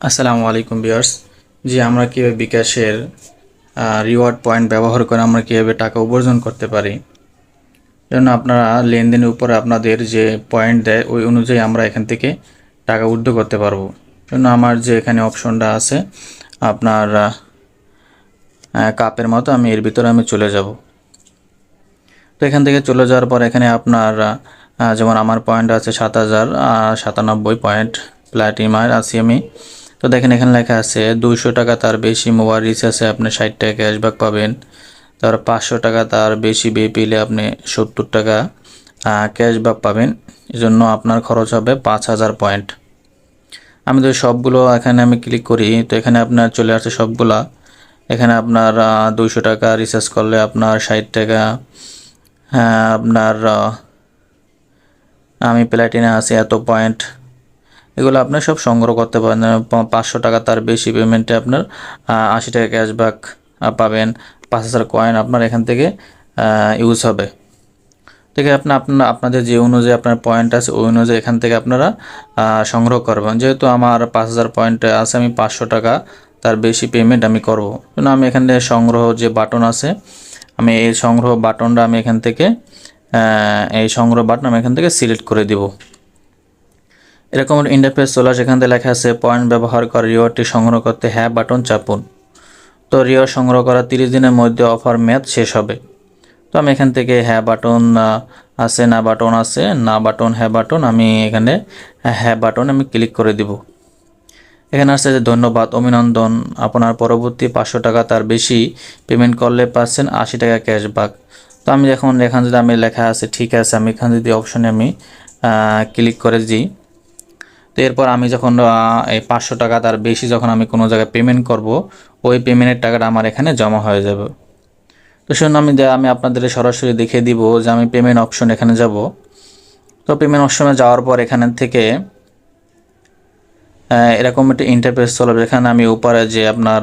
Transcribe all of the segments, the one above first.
আসসালামু আলাইকুম বিয়ার্স জি, আমরা কীভাবে বিকাশের রিওয়ার্ড পয়েন্ট ব্যবহার করে আমরা কীভাবে টাকা উপার্জন করতে পারি? জন্য আপনারা লেনদেনের উপরে আপনাদের যে পয়েন্ট দেয়, ওই অনুযায়ী আমরা এখান থেকে টাকা উদ্ধ করতে পারব। জন্য আমার যে এখানে অপশনটা আছে, আপনার কাপের মতো আমি এর ভিতরে আমি চলে যাব। তো এখান থেকে চলে যাওয়ার পর এখানে আপনার যেমন আমার পয়েন্ট আছে সাত হাজার সাতানব্বই পয়েন্ট প্লাটিমার আছি আমি তো দেখেন এখানে লেখা আছে, দুইশো টাকা তার বেশি মোবাইল রিচার্জে আপনি ষাট টাকা ক্যাশব্যাক পাবেন। তারপর পাঁচশো টাকা তার বেশি বে পেলে আপনি সত্তর টাকা ক্যাশব্যাক পাবেন। এই জন্য আপনার খরচ হবে পাঁচ হাজার পয়েন্ট আমি তো সবগুলো এখানে আমি ক্লিক করি, তো এখানে আপনার চলে আসছে সবগুলা। এখানে আপনার দুইশো টাকা রিচার্জ করলে আপনার ষাট টাকা হ্যাঁ আপনার আমি প্ল্যাটিনে আছি এত পয়েন্ট এগুলো আপনি সব সংগ্রহ করতে পারেন। পাঁচশো টাকা তার বেশি পেমেন্টে আপনার আশি টাকা ক্যাশব্যাক পাবেন। পাঁচ হাজার কয়েন আপনার এখান থেকে ইউজ হবে। থেকে আপনার আপনার আপনাদের যে অনুযায়ী আপনার পয়েন্ট আছে, ওই অনুযায়ী এখান থেকে আপনারা সংগ্রহ করবেন। যেহেতু আমার পাঁচ হাজার পয়েন্ট আছে, আমি পাঁচশো টাকা তার বেশি পেমেন্ট আমি করব। জন্য আমি এখান থেকে সংগ্রহ যে বাটন আছে, আমি এই সংগ্রহ বাটনটা আমি এখান থেকে এই সংগ্রহ বাটন আমি এখান থেকে সিলেক্ট করে দিব। এরকম ইন্টারফেস চলে আসে থেকে লেখা আছে পয়েন্ট ব্যবহার করে, রিওয়ার্ডটি সংগ্রহ করতে হ্যাঁ বাটন চাপুন। তো রিওয়ার্ড সংগ্রহ করা তিরিশ দিনের মধ্যে অফার মেয়াদ শেষ হবে। তো আমি এখান থেকে হ্যাঁ বাটন আছে, না বাটন আছে, না বাটন হ্যাঁ বাটন আমি এখানে হ্যাঁ বাটন আমি ক্লিক করে দিব। এখানে আসছে যে ধন্যবাদ, অভিনন্দন। আপনার পরবর্তী পাঁচশো টাকা তার বেশি পেমেন্ট করলে পাচ্ছেন আশি টাকা ক্যাশব্যাক তো আমি এখন, এখানে যদি আমি লেখা আছে, ঠিক আছে, আমি এখানে যদি অপশনে আমি ক্লিক করে দিই। তো এরপর আমি যখন এই পাঁচশো টাকা তার বেশি যখন আমি কোনো জায়গায় পেমেন্ট করব, ওই পেমেন্টের টাকাটা আমার এখানে জমা হয়ে যাবে। তো সেজন্য আমি আমি আপনাদের সরাসরি দেখিয়ে দিব যে আমি পেমেন্ট অপশন এখানে যাব। তো পেমেন্ট অপশনে যাওয়ার পর এখান থেকে এরকম একটা ইন্টারফেস চলবে এখানে আমি উপরে যে আপনার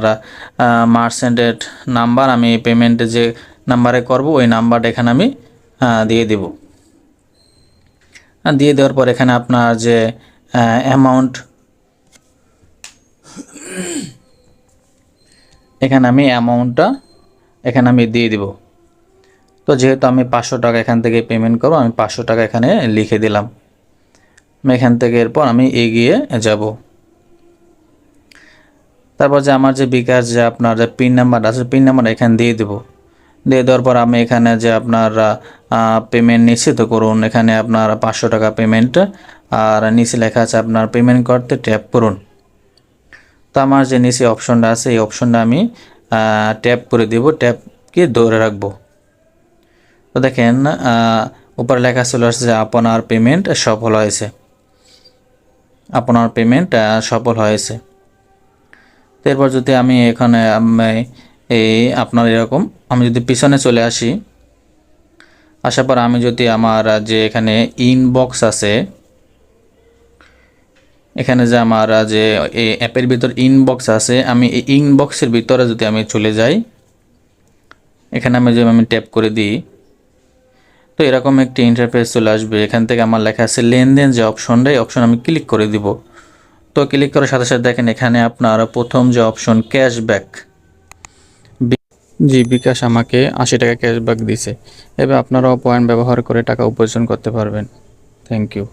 মার্সেন্টেড নাম্বার আমি পেমেন্টে যে নাম্বারে করব, ওই নাম্বারটা এখানে আমি দিয়ে দিব। দিয়ে দেওয়ার পর এখানে আপনার যে অ্যামাউন্ট এখানে আমি অ্যামাউন্টটা এখানে আমি দিয়ে দিব। তো যেহেতু আমি পাঁচশো টাকা এখান থেকে পেমেন্ট করব, আমি পাঁচশো টাকা এখানে লিখে দিলাম। এখান থেকে এরপর আমি এগিয়ে যাব। তারপর যে আমার যে বিকাশ, যে আপনার যে পিন নাম্বার আছে পিন নাম্বার এখানে দিয়ে দেবো। দিয়ে দেওয়ার পর আমি এখানে যে আপনার পেমেন্ট নিশ্চিত করুন, এখানে আপনার পাঁচশো টাকা পেমেন্ট আর নিচে লেখা আছে আপনার পেমেন্ট করতে ট্যাপ করুন। তো আমার যে নিচে অপশনটা আছে, এই অপশনটা আমি ট্যাপ করে দিব ট্যাপকে ধরে রাখব। তো দেখেন উপরে লেখা চলে আসছে যে আপনার পেমেন্ট সফল হয়েছে। আপনার পেমেন্ট সফল হয়েছে। তো এরপর যদি আমি এখানে এই আপনার এরকম, আমি যদি পিছনে চলে আসি, আসার পর আমি যদি আমার যে এখানে ইনবক্স আছে এখানে যে আমার যে এই অ্যাপের ভিতর ইনবক্স আছে, আমি এই ইনবক্সের ভিতরে যদি আমি চলে যাই, এখানে আমি যদি আমি ট্যাপ করে দিই, তো এরকম একটি ইন্টারফেস চলে আসবে। এখান থেকে আমার লেখা আছে লেনদেন যে অপশনটা এই অপশন আমি ক্লিক করে দিব। তো ক্লিক করার সাথে সাথে দেখেন এখানে আপনার প্রথম যে অপশন ক্যাশব্যাক জি, বিকাশ আমাকে আশি টাকা ক্যাশব্যাক দিছে। এবার আপনারাও পয়েন্ট ব্যবহার করে টাকা উপার্জন করতে পারবেন। Thank you